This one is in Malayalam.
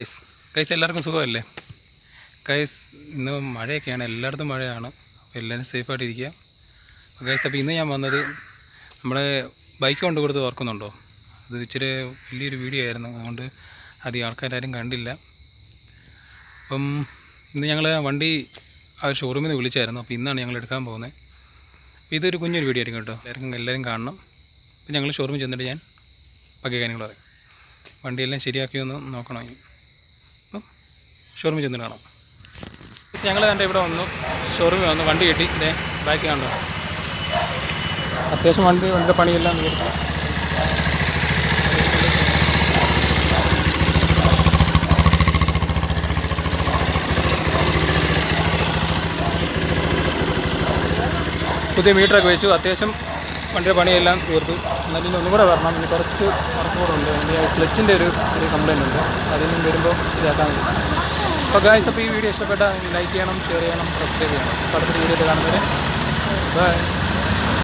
ഗൈസ് കൈസ് എല്ലാവർക്കും സുഖമല്ലേ? ഗൈസ് ഇന്ന് മഴയൊക്കെയാണ്. എല്ലായിടത്തും മഴയാണ്. അപ്പോൾ എല്ലാവരും സേഫായിട്ട് ഇരിക്കുക ഗൈസ് അപ്പോൾ ഇന്ന് ഞാൻ വന്നത് നമ്മളെ ബൈക്ക് കൊണ്ട് കൊടുത്ത് ഓർക്കുന്നുണ്ടോ അത് ഇച്ചിരി വലിയൊരു വീഡിയോ ആയിരുന്നു. അതുകൊണ്ട് അധികം ആൾക്കാരും കണ്ടില്ല. അപ്പം ഇന്ന് ഞങ്ങൾ വണ്ടി ആ ഷോറൂമിൽ നിന്ന് വിളിച്ചായിരുന്നു. അപ്പോൾ ഇന്നാണ് ഞങ്ങൾ എടുക്കാൻ പോകുന്നത് അപ്പോൾ ഇതൊരു കുഞ്ഞൊരു വീഡിയോ ആയിരിക്കും കേട്ടോ. എല്ലാവർക്കും എല്ലാവരും കാണണം. അപ്പോൾ ഞങ്ങൾ ഷോറൂമിൽ ചെന്നിട്ട് ഞാൻ ബാക്കി കാര്യങ്ങൾ പറയും. വണ്ടിയെല്ലാം ശരിയാക്കിയൊന്ന് നോക്കണം ഇനി. അപ്പം ഷോറൂമിൽ ചെന്ന് കാണാം ഞങ്ങൾ കണ്ട ഇവിടെ വന്നു. ഷോറൂമിൽ വന്നു വണ്ടി കിട്ടി. ഇതേ ബാക്കി കണ്ടു? അത്യാവശ്യം വണ്ടി വണ്ടിയുടെ പണിയെല്ലാം തീർക്കാം പുതിയ മീറ്ററൊക്കെ വെച്ചു. അത്യാവശ്യം വണ്ടിയുടെ പണിയെല്ലാം തീർത്തു. എന്നാലും ഇനി ഒന്നും കൂടെ വരണം. ഇനി കുറച്ച് വർക്ക് കൂടെ ഉണ്ട് ഇനി ക്ലച്ചിന്റെ ഒരു ഒരു കംപ്ലയിന്റ് ഉണ്ട്. അതിനും വരുമ്പോൾ ഇതാക്കാൻ അപ്പോൾ ഗായ്സ് അപ്പോൾ ഈ വീഡിയോ ഇഷ്ടപ്പെട്ടാൽ ലൈക്ക് ചെയ്യണം ഷെയർ ചെയ്യണം സബ്സ്ക്രൈബ് ചെയ്യണം. അടുത്ത വീഡിയോ കാണുന്നവരെ ബൈ